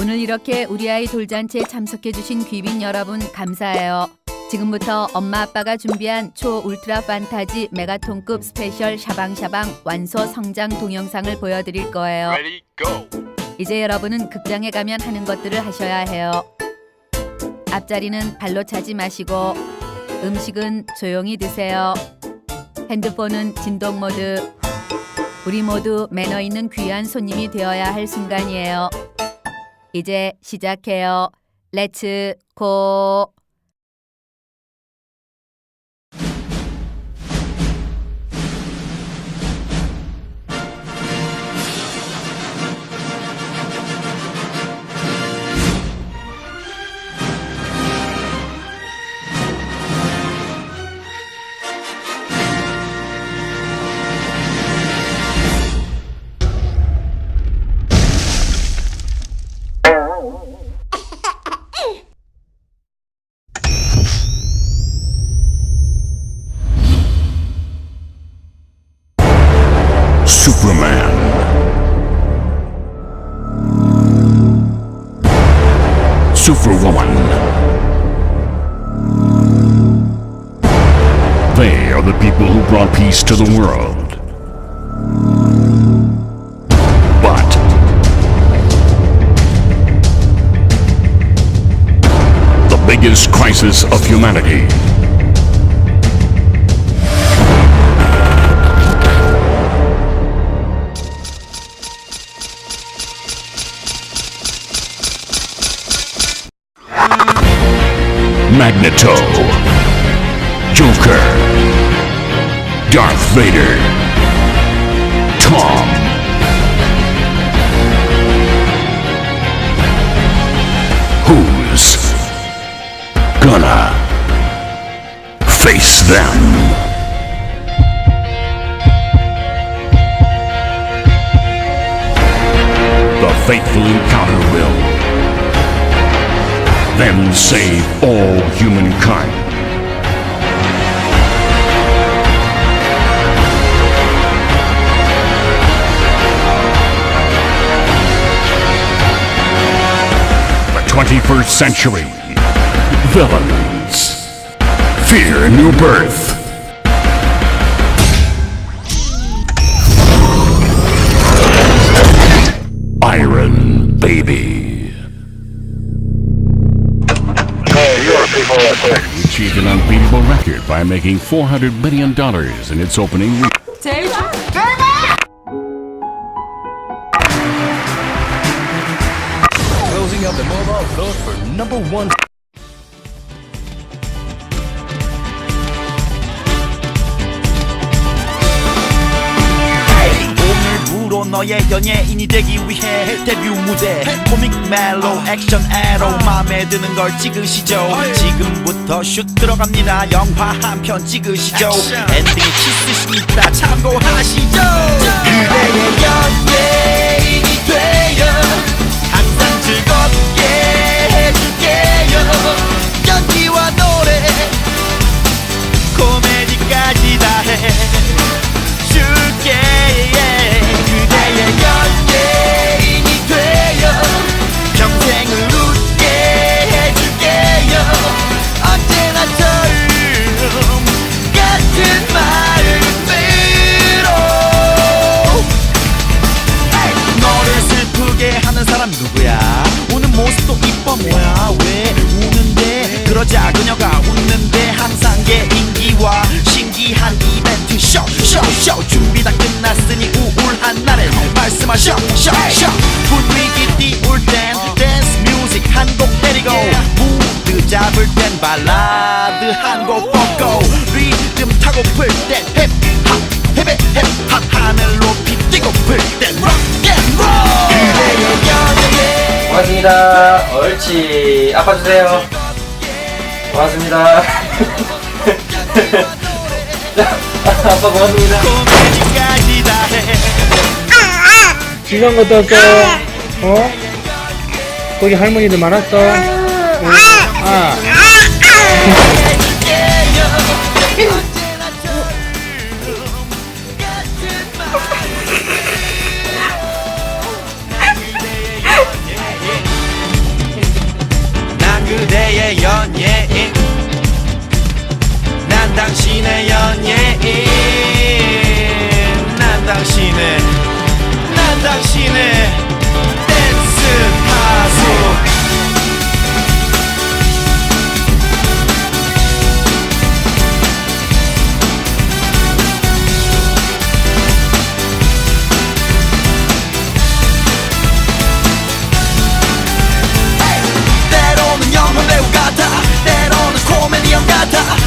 오늘 이렇게 우리 아이 돌잔치에 참석해 주신 귀빈 여러분 감사해요. 지금부터 엄마 아빠가 준비한 초 울트라 판타지 메가톤급 스페셜 샤방샤방 완소 성장 동영상을 보여드릴 거예요. Ready, go. 이제 여러분은 극장에 가면 하는 것들을 하셔야 해요. 앞자리는 발로 차지 마시고 음식은 조용히 드세요. 핸드폰은 진동 모드. 우리 모두 매너 있는 귀한 손님이 되어야 할 순간이에요. 이제 시작해요. 렛츠 고! Superwoman. They are the people who brought peace to the world. But the biggest crisis of humanity Magneto, Joker, Darth Vader, Tom, who's gonna face them? The fateful encounter will then save all humankind. The 21st century. Villains. Fear new birth. by making $400 million in its opening week. Closing up the mobile vote for number one. 너의 연예인이 되기 위해 데뷔 무대. 코믹 멜로 액션 에로. 마음에 드는 걸 찍으시죠. 지금부터 슛 들어갑니다. 영화 한 편 찍으시죠. 엔딩에 키스신 있다. 참고하시죠. 그대의 연예 사람 누구야? 우는 모습도 이뻐 뭐야? 왜 우는데? 그러자 그녀가 웃는데 항상 개인기와 신기한 이벤트. 쇼 쇼 쇼. 준비 다 끝났으니 우울한 날에 말씀하셔. 쇼 고맙습니다. 옳지. 아빠 주세요. 고맙습니다. 자, 아빠 고맙습니다. 지난 것도 없어. 어? 거기 할머니들 많았어. 응. 아. の方